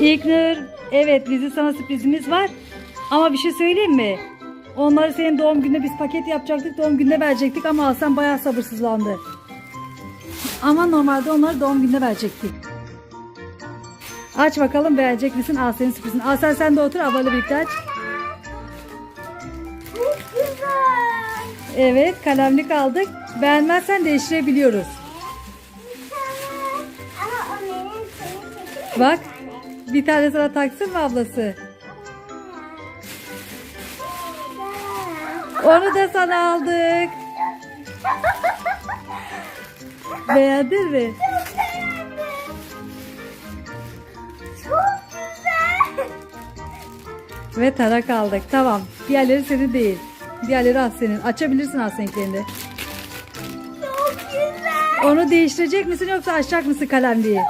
İlknur, evet bizim sana sürprizimiz var. Ama bir şey söyleyeyim mi? Onları senin doğum gününe biz paket yapacaktık. Doğum gününe verecektik ama Hasan bayağı sabırsızlandı. Ama normalde onları doğum gününe verecektik. Aç bakalım beğenecek misin Asen'in sürprizini. Asen sen de otur ablayla birlikte aç. Evet kalemlik aldık. Beğenmezsen değiştirebiliyoruz. Bak bir tane sana taksın mı ablası? Onu da sana aldık. Beğendin mi? Çok beğendim. Çok güzel. Ve tarak aldık. Tamam. Diğerleri senin değil. Diğerleri az senin. Açabilirsin az seninklerini. Çok güzel. Onu değiştirecek misin yoksa açacak mısın kalemliği?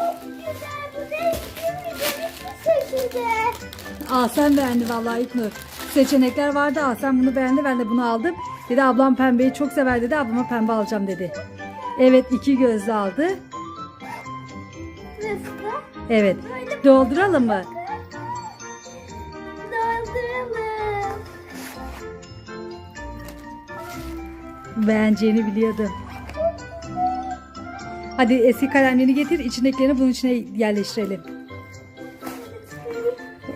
Aa sen beğendi vallahi İlknur. Seçenekler vardı. Aa sen bunu beğendi. Ben de bunu aldım. Dedi ablam pembeyi çok sever dedi. Ablama pembe alacağım dedi. Evet iki gözlü aldı. Rıfkı. Evet. Dolduralım mı? Dolduralım. Beğeneceğini biliyordum. Hadi eski kalemlerini getir. içindekilerini bunun içine yerleştirelim.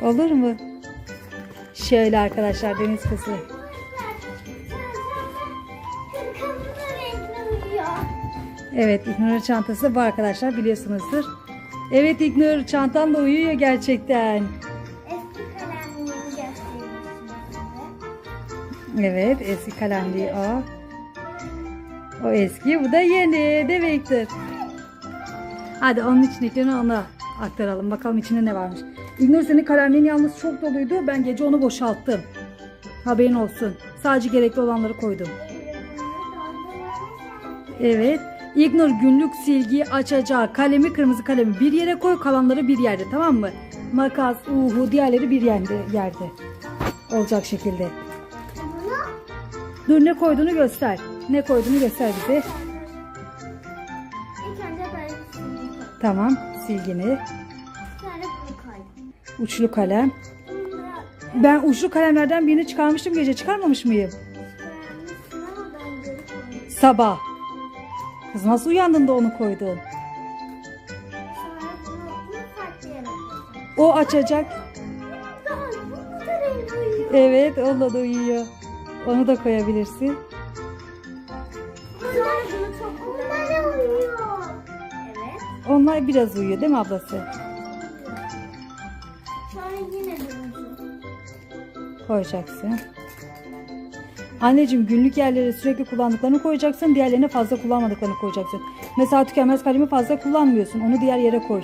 Olur mu? Şöyle arkadaşlar deniz kızı. Evet İlknur'un çantası bu arkadaşlar biliyorsunuzdur. Evet İlknur çantan da uyuyor gerçekten. Evet eski kalemliği o. O eski bu da yeni demektir. Hadi onun içindekilerini ona aktaralım. Bakalım içinde ne varmış. İlknur senin kalemliğin yalnız çok doluydu. Ben gece onu boşalttım. Haberin olsun. Sadece gerekli olanları koydum. Evet. İlknur günlük silgi açacağı kalemi kırmızı kalemi bir yere koy kalanları bir yerde tamam mı? Makas, uhu diğerleri bir yerde, yerde. Olacak şekilde. Dur ne koyduğunu göster. Ne koyduğunu göster bize. Tamam silgini. Uçlu kalem. Ben uçlu kalemlerden birini çıkarmıştım gece çıkarmamış mıyım? Sabah. Kız nasıl uyandın da onu koydun? O açacak. Evet onunla da uyuyor. Onu da koyabilirsin. Onlar biraz uyuyor değil mi ablası? Koyacaksın. Anneciğim günlük yerlere sürekli kullandıklarını koyacaksın. Diğerlerine fazla kullanmadıklarını koyacaksın. Mesela tükenmez kalemi fazla kullanmıyorsun. Onu diğer yere koy.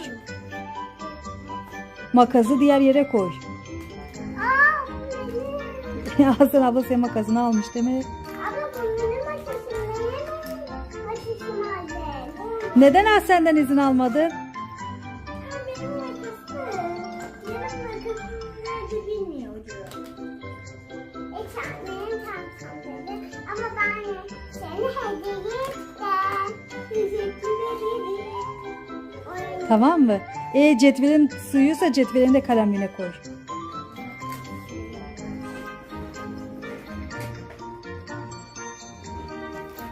Makası diğer yere koy. Hasan abla senin makasını almış değil mi? Aldı. Neden Hasan'dan izin almadın? Tamam mı? E cetvelin sığıyorsa cetvelini de kalemliğine koy.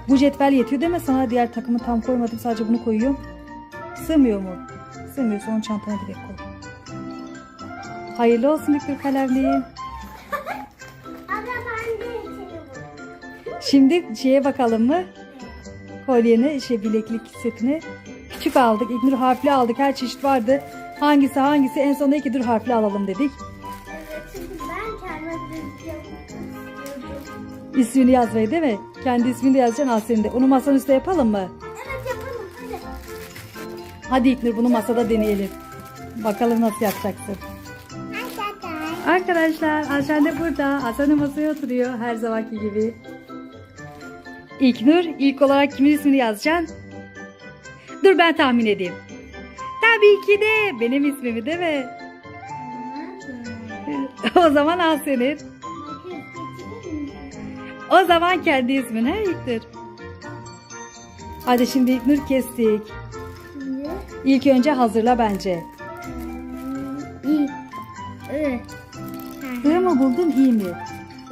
Bu cetvel yetiyor değil mi? Sana diğer takımı tam koymadım. Sadece bunu koyuyorum. Sığmıyor mu? Sığmıyorsa onu çantana direkt koy. Hayırlı olsun İlknur kalemliğin. Şimdi şeye bakalım mı? Kolyene, şey bileklik setine. Küçük aldık. İlknur harfli aldık. Her çeşit vardı. Hangisi hangisi en sonunda iki dur harfli alalım dedik. Evet çünkü ben kendime. İsmini yazmayı değil mi? Kendi ismini de yazacaksın senin de. Onu masanın üstüne yapalım mı? Evet yapalım hadi. Hadi İlknur bunu masada deneyelim. Bakalım nasıl yapacaksın. Arkadaşlar. Arkadaşlar Ayşen de burada. Hasan da masaya oturuyor her zamanki gibi. İlknur ilk olarak kimin ismini yazacaksın? Dur ben tahmin edeyim. Tabii ki de benim ismimi değil mi? o zaman al senin. O zaman kendi ismin he İlknur. Hadi şimdi İlknur kestik. İlk önce hazırla bence. I. I mı buldun iyi mi?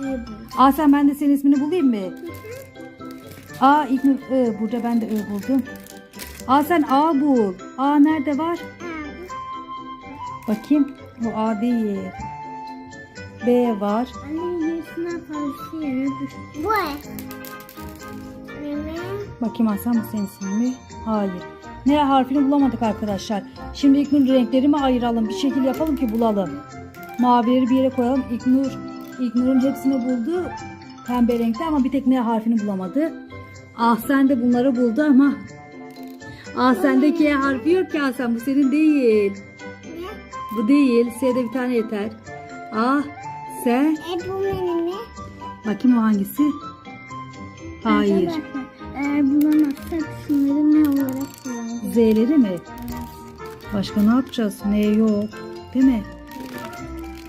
I bu. Aa sen ben de senin ismini bulayım mı? Aa İlknur I. Burada ben de I buldum. Aa sen A bul. A nerede var? Bakayım. Bu A değil. B var. Anne yüzüne fazla. Bu. Bakayım Hasan bu senin ismin mi? Hayır. Ne harfini bulamadık arkadaşlar. Şimdi İlknur renkleri mi ayıralım? Bir şekil yapalım ki bulalım. Mavileri bir yere koyalım. İlknur, İlknur'un hepsini buldu. Pembe renkte ama bir tek ne harfini bulamadı. Ah sen de bunları buldu ama. Ah sende K harfi yok ki Hasan bu senin değil. Ne? Bu değil. S'de bir tane yeter. Ah sen. E bu benim mi? Bakayım o hangisi? Hayır. Arkadaşlar, Eğer bulamazsak şunları ne olarak kullanacağız? Z'leri mi? Başka ne yapacağız? Ne yok. Değil mi?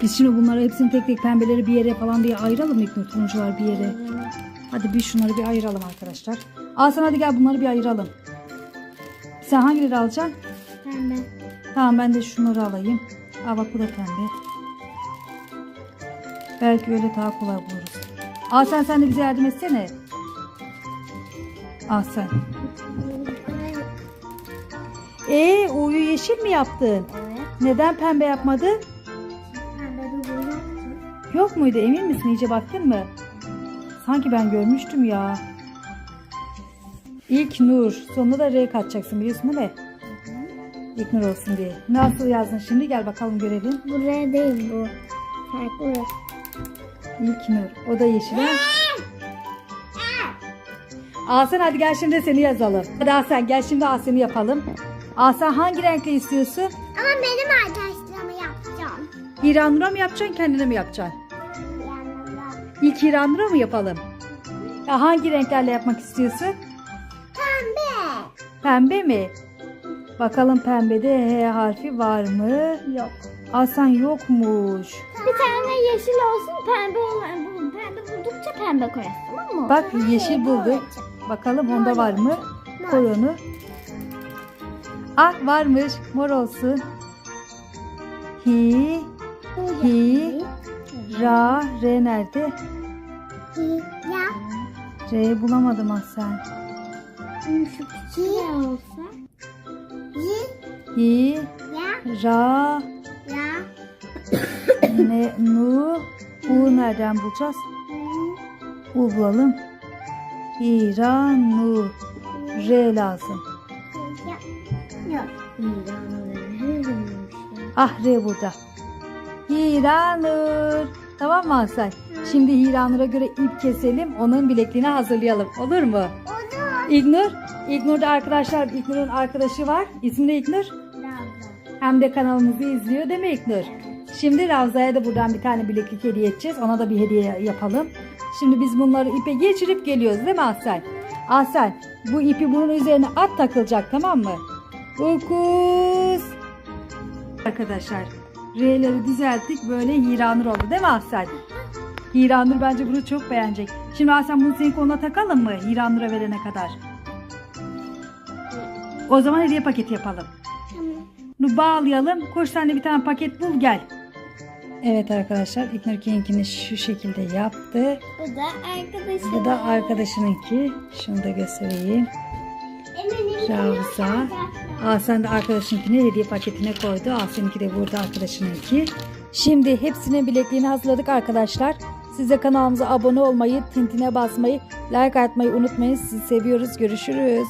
Biz şimdi bunları hepsini tek tek pembeleri bir yere falan diye ayıralım mı? İlknur turuncular bir yere. Hadi bir şunları bir ayıralım arkadaşlar. Sen hadi gel bunları bir ayıralım. Sen hangileri alacaksın? Pembe. Tamam ben de şunları alayım. Aa bak bu da pembe. Belki öyle daha kolay buluruz. Al sen sen de bize yardım etsene. Al sen. Ee, U'yu yeşil mi yaptın? Evet. Neden pembe yapmadın? Pembe de. Yok muydu? Emin misin? İyice baktın mı? Sanki ben görmüştüm ya. İlk Nur. Sonuna da R katacaksın biliyorsun değil mi? İlk Nur olsun diye. Nasıl yazdın şimdi? Gel bakalım görelim. Bu R değil bu. Farklı. İlk Nur. O da yeşil ha? Asen hadi gel şimdi seni yazalım. Hadi Asen gel şimdi Asen'i yapalım. Asen hangi renkle istiyorsun? Ama benim arkadaşlarımı yapacağım. Hiranura mı yapacaksın kendine mi yapacaksın? Yanımda. İlk Hiranura mı yapalım? Ya hangi renklerle yapmak istiyorsun? Pembe. Mi? Bakalım pembede H harfi var mı? Yok. Asen yokmuş. Bir tane yeşil olsun pembe olan bu pembe buldukça pembe koyarız tamam mı? Bak yeşil bulduk. Bakalım onda var mı? Koy onu. Ah varmış. Mor olsun. Hi, hi, ra, re nerede? Ya. R'yi bulamadım Hasan. Şu küçük olsa? Ya. ra, Ya. ne, nu, u nereden bulacağız? U bulalım. Hi, ra, nu, re lazım. Yok. Ah re burada. Hiranur. Tamam mı Hasan? Şimdi Hiranur'a göre ip keselim. Onun bilekliğini hazırlayalım. Olur mu? Olur. İlknur. İlknur'da arkadaşlar. İlknur'un arkadaşı var. İsmi ne İlknur? Hem de kanalımızı izliyor değil mi İlknur? Şimdi Ravza'ya da buradan bir tane bileklik hediye edeceğiz. Ona da bir hediye yapalım. Şimdi biz bunları ipe geçirip geliyoruz değil mi Ahsen? Ahsen bu ipi bunun üzerine at takılacak tamam mı? Dokuz. Arkadaşlar R'leri düzelttik böyle Hiranur oldu değil mi Ahsen? Hiranur bence bunu çok beğenecek. Şimdi Ahsen bunu senin koluna takalım mı Hiranur'a verene kadar? O zaman hediye paketi yapalım. Tamam. Bunu bağlayalım. Koş sen de bir tane paket bul gel. Evet arkadaşlar İlknur Kinkini şu şekilde yaptı. Bu da arkadaşım. Bu da arkadaşınınki. Şunu da göstereyim. Ravza. Aa, sen de arkadaşınkini hediye paketine koydu. Aa, seninki de burada arkadaşınınki. Şimdi hepsinin bilekliğini hazırladık arkadaşlar. Size kanalımıza abone olmayı, tintine basmayı, like atmayı unutmayın. Sizi seviyoruz. Görüşürüz.